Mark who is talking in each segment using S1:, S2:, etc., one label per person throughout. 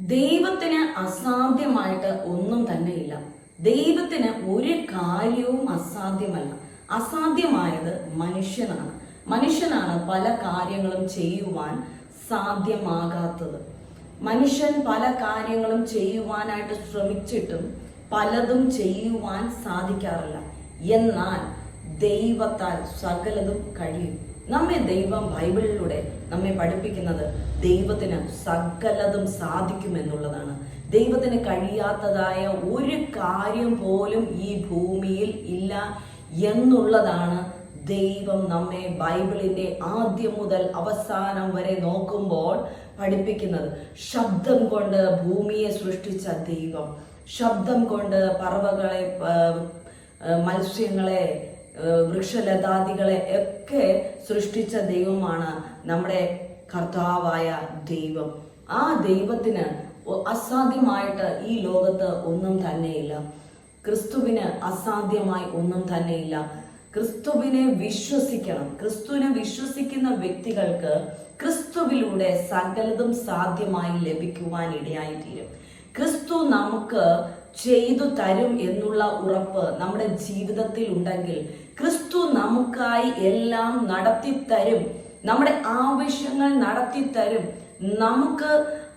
S1: ദൈവത്തിന് അസാധ്യമായിട്ട് ഒന്നും തന്നെ ഇല്ല ദൈവത്തിന് ഒരു കാര്യവും അസാധ്യമല്ല. അസാധ്യമായത് മനുഷ്യനാണ്. മനുഷ്യനാണ് പല കാര്യങ്ങളും ചെയ്യുവാൻ സാധ്യമാകാത്തത്. മനുഷ്യൻ പല കാര്യങ്ങളും ചെയ്യുവാനായിട്ട് ശ്രമിച്ചിട്ടും പലതും ചെയ്യുവാൻ സാധിക്കാറില്ല. എന്നാൽ ദൈവത്താൽ സകലതും കഴിയും. നമ്മെ ദൈവം ബൈബിളിലൂടെ നമ്മെ പഠിപ്പിക്കുന്നത് ദൈവത്തിന് സകലതും സാധിക്കുമെന്നുള്ളതാണ്. ദൈവത്തിന് കഴിയാത്തതായ ഒരു കാര്യം പോലും ഈ ഭൂമിയിൽ ഇല്ല എന്നുള്ളതാണ് ദൈവം നമ്മെ ബൈബിളിന്റെ ആദ്യം മുതൽ അവസാനം വരെ നോക്കുമ്പോൾ പഠിപ്പിക്കുന്നത്. ശബ്ദം കൊണ്ട് ഭൂമിയെ സൃഷ്ടിച്ച ദൈവം. ശബ്ദം കൊണ്ട് പറവകളെ മത്സ്യങ്ങളെ വൃക്ഷലതാദികളെ ഒക്കെ സൃഷ്ടിച്ച ദൈവമാണ് നമ്മുടെ കർത്താവായ ദൈവം. ആ ദൈവത്തിന് അസാധ്യമായിട്ട് ഈ ലോകത്ത് ഒന്നും തന്നെയില്ല. ക്രിസ്തുവിന് അസാധ്യമായി ഒന്നും തന്നെയില്ല. ക്രിസ്തുവിനെ വിശ്വസിക്കണം. ക്രിസ്തുവിനെ വിശ്വസിക്കുന്ന വ്യക്തികൾക്ക് ക്രിസ്തുവിലൂടെ സകലതും സാധ്യമായി ലഭിക്കുവാൻ ഇടയായിത്തീരും ക്രിസ്തു നമുക്ക് ചെയ്തു തരും എന്നുള്ള ഉറപ്പ് നമ്മുടെ ജീവിതത്തിൽ ഉണ്ടെങ്കിൽ ക്രിസ്തു നമുക്കായി എല്ലാം നടത്തി തരും. നമ്മുടെ ആവശ്യങ്ങൾ നടത്തി തരും. നമുക്ക്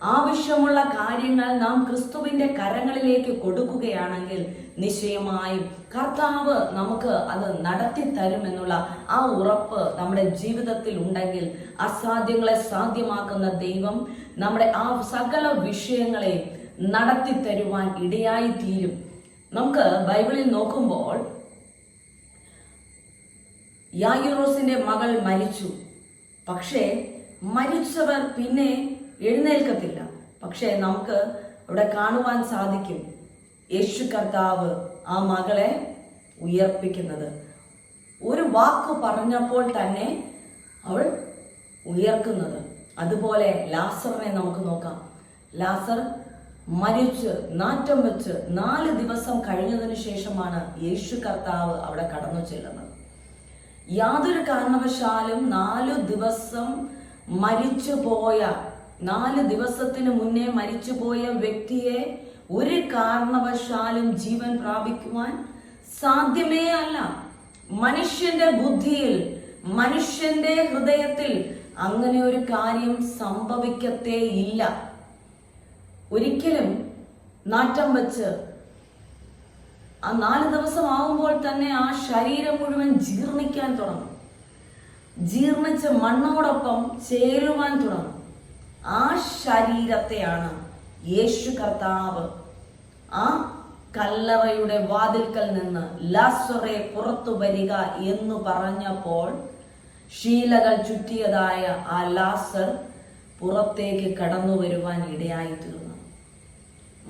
S1: ആവശ്യമുള്ള കാര്യങ്ങൾ നാം ക്രിസ്തുവിന്റെ കരങ്ങളിലേക്ക് കൊടുക്കുകയാണെങ്കിൽ നിശ്ചയമായും കർത്താവ് നമുക്ക് അത് നടത്തി തരുമെന്നുള്ള ആ ഉറപ്പ് നമ്മുടെ ജീവിതത്തിൽ ഉണ്ടെങ്കിൽ അസാധ്യങ്ങളെ സാധ്യമാക്കുന്ന ദൈവം നമ്മുടെ ആ സകല വിഷയങ്ങളെയും നടത്തി തരുവാൻ ഇടയായി തീരും നമുക്ക് ബൈബിളിൽ നോക്കുമ്പോൾ യായുറോസിന്റെ മകൾ മരിച്ചു. പക്ഷേ മരിച്ചവർ പിന്നെ എഴുന്നേൽക്കത്തില്ല. പക്ഷേ നമുക്ക് അവിടെ കാണുവാൻ സാധിക്കും. യേശു കർത്താവ് ആ മകളെ ഉയർപ്പിക്കുന്നത്. ഒരു വാക്ക് പറഞ്ഞപ്പോൾ തന്നെ അവൾ ഉയർക്കുന്നത്. അതുപോലെ ലാസറിനെ നമുക്ക് നോക്കാം. ലാസർ മരിച്ച് നാറ്റം വെച്ച് നാല് ദിവസം കഴിഞ്ഞതിന് ശേഷമാണ് യേശു കർത്താവ് അവിടെ കടന്നു ചെല്ലുന്നത്. യാതൊരു കാരണവശാലും നാലു ദിവസം മരിച്ചു പോയ നാല് ദിവസത്തിന് മുന്നേ മരിച്ചു പോയ വ്യക്തിയെ ഒരു കാരണവശാലും ജീവൻ പ്രാപിക്കുവാൻ സാധ്യമേ അല്ല. മനുഷ്യന്റെ ബുദ്ധിയിൽ മനുഷ്യന്റെ ഹൃദയത്തിൽ അങ്ങനെ ഒരു കാര്യം സംഭവിക്കത്തേ ഇല്ല. ഒരിക്കലും നാറ്റം വച്ച് ആ നാല് ദിവസം തന്നെ ആ ശരീരം മുഴുവൻ ജീർണിക്കാൻ തുടങ്ങും. ജീർണിച്ച് മണ്ണോടൊപ്പം ചേരുവാൻ തുടങ്ങും. ആ ശരീരത്തെയാണ് യേശു കർത്താവ് ആ കല്ലറയുടെ വാതിൽക്കൽ നിന്ന് ലാസറെ പുറത്തു വരിക എന്ന് പറഞ്ഞപ്പോൾ ശീലകൾ ചുറ്റിയതായ ആ ലാസർ പുറത്തേക്ക് കടന്നു വരുവാൻ ഇടയായി തീർന്നു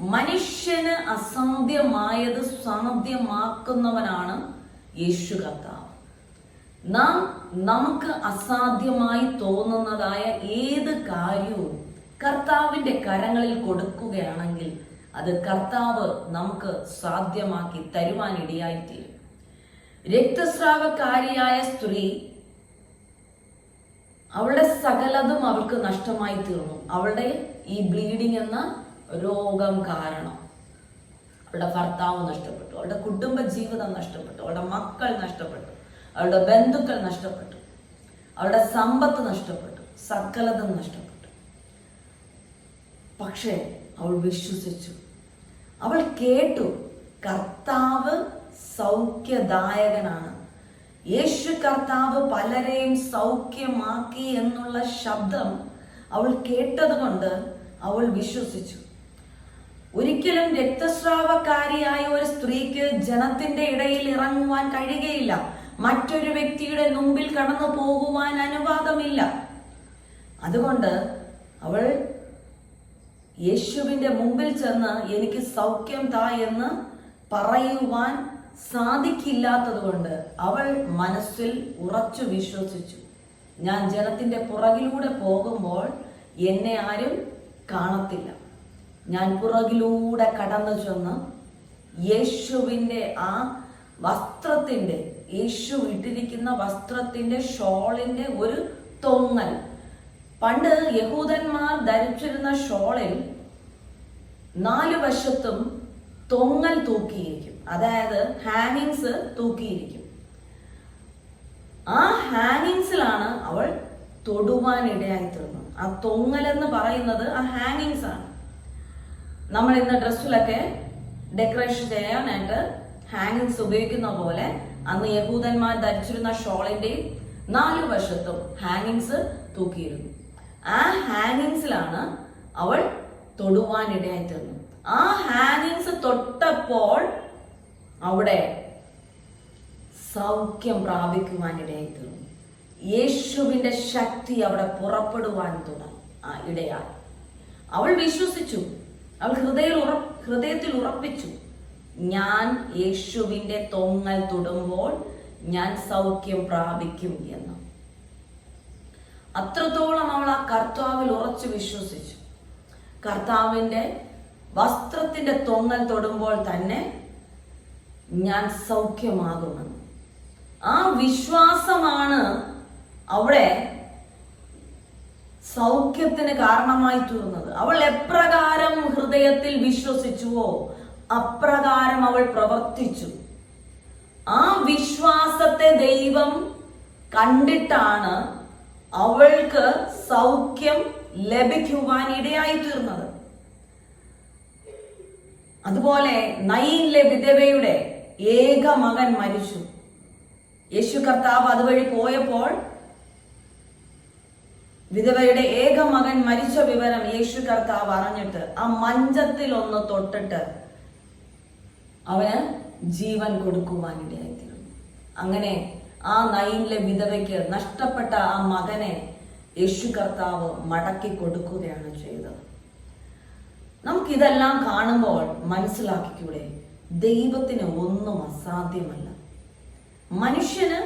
S1: മനുഷ്യന് അസാധ്യമായത് സാധ്യമാക്കുന്നവനാണ് യേശു കർത്താവ്. നാം നമുക്ക് അസാധ്യമായി തോന്നുന്നതായ ഏത് കാര്യവും കർത്താവിന്റെ കരങ്ങളിൽ കൊടുക്കുകയാണെങ്കിൽ അത് കർത്താവ് നമുക്ക് സാധ്യമാക്കി തരുവാൻ ഇടയായിത്തീരും രക്തസ്രാവക്കാരിയായ സ്ത്രീ അവളുടെ സകലതും അവൾക്ക് നഷ്ടമായി തീർന്നു അവളുടെ ഈ ബ്ലീഡിംഗ് എന്ന രോഗം കാരണം. അവളുടെ ഭർത്താവ് നഷ്ടപ്പെട്ടു. അവളുടെ കുടുംബ ജീവിതം നഷ്ടപ്പെട്ടു. അവളുടെ മക്കൾ നഷ്ടപ്പെട്ടു. അവളുടെ ബന്ധുക്കൾ നഷ്ടപ്പെട്ടു. അവളുടെ സമ്പത്ത് നഷ്ടപ്പെട്ടു. സകലതും നഷ്ടപ്പെട്ടു. പക്ഷേ അവൾ വിശ്വസിച്ചു. അവൾ കേട്ടു കർത്താവ് സൗഖ്യദായകനാണ്. യേശു കർത്താവ് പലരെയും സൗഖ്യമാക്കി എന്നുള്ള ശബ്ദം അവൾ കേട്ടതുകൊണ്ട് അവൾ വിശ്വസിച്ചു. ഒരിക്കലും രക്തസ്രാവക്കാരിയായ ഒരു സ്ത്രീക്ക് ജനത്തിന്റെ ഇടയിൽ ഇറങ്ങുവാൻ കഴിയുകയില്ല. മറ്റൊരു വ്യക്തിയുടെ മുമ്പിൽ കടന്നു പോകുവാൻ അനുവാദമില്ല. അതുകൊണ്ട് അവൾ യേശുവിന്റെ മുമ്പിൽ ചെന്ന് എനിക്ക് സൗഖ്യം താ എന്ന് പറയുവാൻ സാധിക്കില്ലാത്തതുകൊണ്ട് അവൾ മനസ്സിൽ ഉറച്ചു വിശ്വസിച്ചു. ഞാൻ ജനത്തിന്റെ പുറകിലൂടെ പോകുമ്പോൾ എന്നെ ആരും കാണത്തില്ല. ഞാൻ പുറകിലൂടെ കടന്നു ചെന്ന് യേശുവിന്റെ ആ വസ്ത്രത്തിന്റെ യേശു ഇട്ടിരിക്കുന്ന വസ്ത്രത്തിന്റെ ഷോളിന്റെ ഒരു തൊങ്ങൽ. പണ്ട് യഹൂദന്മാർ ധരിച്ചിരുന്ന ഷോളിൽ നാല് വശത്തും തൊങ്ങൽ തൂക്കിയിരിക്കും. അതായത് ഹാങ്ങിങ്സ് തൂക്കിയിരിക്കും. ആ ഹാങ്ങിങ്സിലാണ് അവൾ തൊടുവാൻ ഇടയായി തീർന്നത്. ആ തൊങ്ങൽ എന്ന് പറയുന്നത് ആ ഹാങ്ങിങ്സ് ആണ് നമ്മൾ ഇന്ന് ഡ്രസ്സിലൊക്കെ ഡെക്കറേഷൻ ചെയ്യാനായിട്ട് ഹാങ്ങിങ്സ് ഉപയോഗിക്കുന്ന പോലെ അന്ന് യഹൂദന്മാർ ധരിച്ചിരുന്ന ഷോളിന്റെയും നാല് വശത്തും ഹാങ്ങിങ്സ് തൂക്കിയിരുന്നു. ആ ഹാങ്ങിങ്സിലാണ് അവൾ തൊടുവാൻ ഇടയായി ആ ഹാങ്ങിങ്സ് തൊട്ടപ്പോൾ അവിടെ സൗഖ്യം തീർന്നു. യേശുവിന്റെ ശക്തി അവിടെ പുറപ്പെടുവാൻ തുടങ്ങി. ആ ഇടയായി. അവൾ വിശ്വസിച്ചു. അവൾ ഹൃദയ ഹൃദയത്തിൽ ഉറപ്പിച്ചു. ഞാൻ യേശുവിന്റെ തൊങ്ങൽ തൊടുമ്പോൾ ഞാൻ സൗഖ്യം പ്രാപിക്കും എന്ന്. അത്രത്തോളം അവൾ ആ കർത്താവിൽ ഉറച്ചു വിശ്വസിച്ചു. കർത്താവിന്റെ വസ്ത്രത്തിന്റെ തൊങ്ങൽ തൊടുമ്പോൾ തന്നെ ഞാൻ സൗഖ്യമാകുമെന്ന്. ആ വിശ്വാസമാണ് അവിടെ സൗഖ്യത്തിന് കാരണമായി തീർന്നത്. അവൾ എപ്രകാരം ഹൃദയത്തിൽ വിശ്വസിച്ചുവോ അപ്രകാരം അവൾ പ്രവർത്തിച്ചു. ആ വിശ്വാസത്തെ ദൈവം കണ്ടിട്ടാണ് അവൾക്ക് സൗഖ്യം ലഭിക്കുവാൻ ഇടയായി തീർന്നത്. അതുപോലെ നയിലെ വിധവയുടെ ഏക മകൻ മരിച്ചു. യേശു കർത്താവ് അതുവഴി പോയപ്പോൾ വിധവയുടെ ഏക മകൻ മരിച്ച വിവരം യേശു കർത്താവ് അറിഞ്ഞിട്ട് ആ മഞ്ചത്തിൽ ഒന്ന് തൊട്ടിട്ട് അവന് ജീവൻ കൊടുക്കുവാനിടയായിത്തീർന്നു അങ്ങനെ ആ നയിലെ വിധവയ്ക്ക് നഷ്ടപ്പെട്ട ആ മകനെ യേശു കർത്താവ് മടക്കി കൊടുക്കുകയാണ് ചെയ്തത്. നമുക്കിതെല്ലാം കാണുമ്പോൾ മനസ്സിലാക്കിക്കൂടെ ദൈവത്തിന് ഒന്നും അസാധ്യമല്ല. മനുഷ്യന്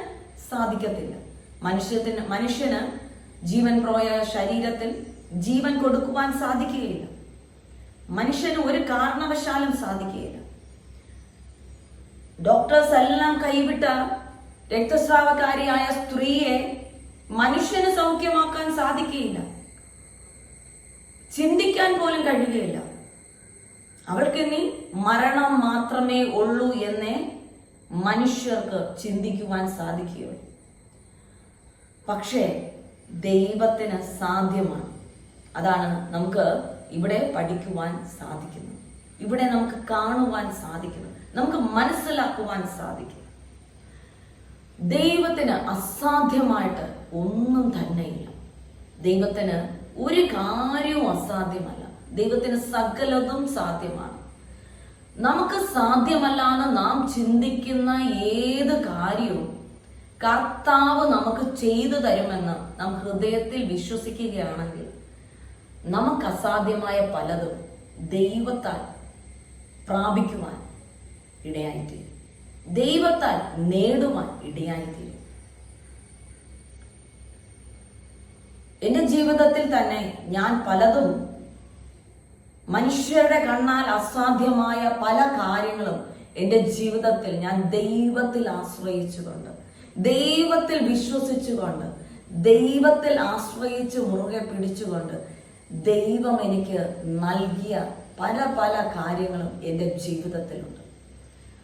S1: സാധിക്കത്തില്ല. മനുഷ്യത്തിന് മനുഷ്യന് ജീവൻ പ്രോയ ശരീരത്തിൽ ജീവൻ കൊടുക്കുവാൻ സാധിക്കുകയില്ല. മനുഷ്യന് ഒരു കാരണവശാലും സാധിക്കുകയില്ല. ഡോക്ടേഴ്സ് എല്ലാം കൈവിട്ട രക്തസ്രാവകാരിയായ സ്ത്രീയെ മനുഷ്യന് സൗഖ്യമാക്കാൻ സാധിക്കുകയില്ല. ചിന്തിക്കാൻ പോലും കഴിയുകയില്ല. അവൾക്ക് ഇനി മരണം മാത്രമേ ഉള്ളൂ എന്നേ മനുഷ്യർക്ക് ചിന്തിക്കുവാൻ സാധിക്കുകയുള്ളൂ. പക്ഷേ ദൈവത്തിന് സാധ്യമാണ്. അതാണ് നമുക്ക് ഇവിടെ പഠിക്കുവാൻ സാധിക്കുന്നത്. ഇവിടെ നമുക്ക് കാണുവാൻ സാധിക്കുന്നു നമുക്ക് മനസ്സിലാക്കുവാൻ സാധിക്കും ദൈവത്തിന് അസാധ്യമായിട്ട് ഒന്നും തന്നെയില്ല ദൈവത്തിന് ഒരു കാര്യവും അസാധ്യമല്ല. ദൈവത്തിന് സകലതും സാധ്യമാണ്. നമുക്ക് സാധ്യമല്ലാന്ന് നാം ചിന്തിക്കുന്ന ഏത് കാര്യവും കർത്താവ് നമുക്ക് ചെയ്തു തരുമെന്ന് നാം ഹൃദയത്തിൽ വിശ്വസിക്കുകയാണെങ്കിൽ നമുക്ക് അസാധ്യമായ പലതും ദൈവത്താൽ പ്രാപിക്കുവാൻ ഇടയായിത്തീരും. ദൈവത്താൽ നേടുവാൻ ഇടയായിത്തീരും. എന്റെ ജീവിതത്തിൽ തന്നെ ഞാൻ പലതും മനുഷ്യരുടെ കണ്ണാൽ അസാധ്യമായ പല കാര്യങ്ങളും എന്റെ ജീവിതത്തിൽ ഞാൻ ദൈവത്തിൽ ആശ്രയിച്ചുകൊണ്ട് ദൈവത്തിൽ വിശ്വസിച്ചുകൊണ്ട് ദൈവത്തിൽ ആശ്രയിച്ച് മുറുകെ പിടിച്ചുകൊണ്ട് ദൈവം എനിക്ക് നൽകിയ പല പല കാര്യങ്ങളും എന്റെ ജീവിതത്തിലുണ്ട്.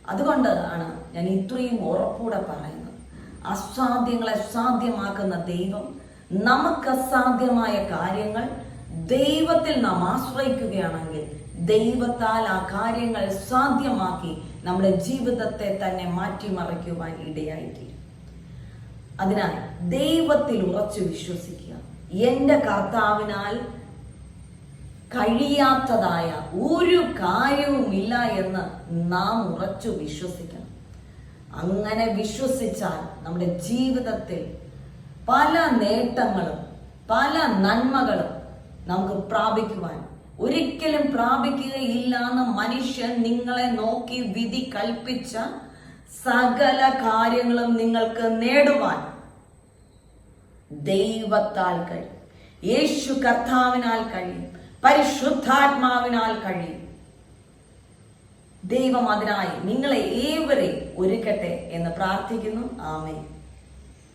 S1: അതുകൊണ്ട് ആണ് ഞാൻ ഇത്രയും ഉറപ്പൂടെ പറയുന്നത്. അസാധ്യങ്ങളെ സാധ്യമാക്കുന്ന ദൈവം നമുക്ക് അസാധ്യമായ കാര്യങ്ങൾ ദൈവത്തിൽ നാം ആശ്രയിക്കുകയാണെങ്കിൽ ദൈവത്താൽ ആ കാര്യങ്ങൾ സാധ്യമാക്കി നമ്മുടെ ജീവിതത്തെ തന്നെ മാറ്റിമറിക്കുവാൻ ഇടയായിത്തീരും. അതിനാൽ ദൈവത്തിൽ ഉറച്ചു വിശ്വസിക്കുക. എന്റെ കർത്താവിനാൽ കഴിയാത്തതായ ഒരു കാര്യവുമില്ല എന്ന് നാം ഉറച്ചു വിശ്വസിക്കണം. അങ്ങനെ വിശ്വസിച്ചാൽ നമ്മുടെ ജീവിതത്തിൽ പല നേട്ടങ്ങളും പല നന്മകളും നമുക്ക് പ്രാപിക്കുവാൻ ഒരിക്കലും പ്രാപിക്കുകയില്ല എന്ന് മനുഷ്യൻ നിങ്ങളെ നോക്കി വിധി കൽപ്പിച്ച സകല കാര്യങ്ങളും നിങ്ങൾക്ക് നേടുവാൻ ദൈവത്താൽ കഴിയും. യേശു കർത്താവിനാൽ കഴിയും. പരിശുദ്ധാത്മാവിനാൽ കഴിയും. ദൈവം അതിനായി നിങ്ങളെ ഏവരെയും ഒരുക്കട്ടെ എന്ന് പ്രാർത്ഥിക്കുന്നു. ആമേ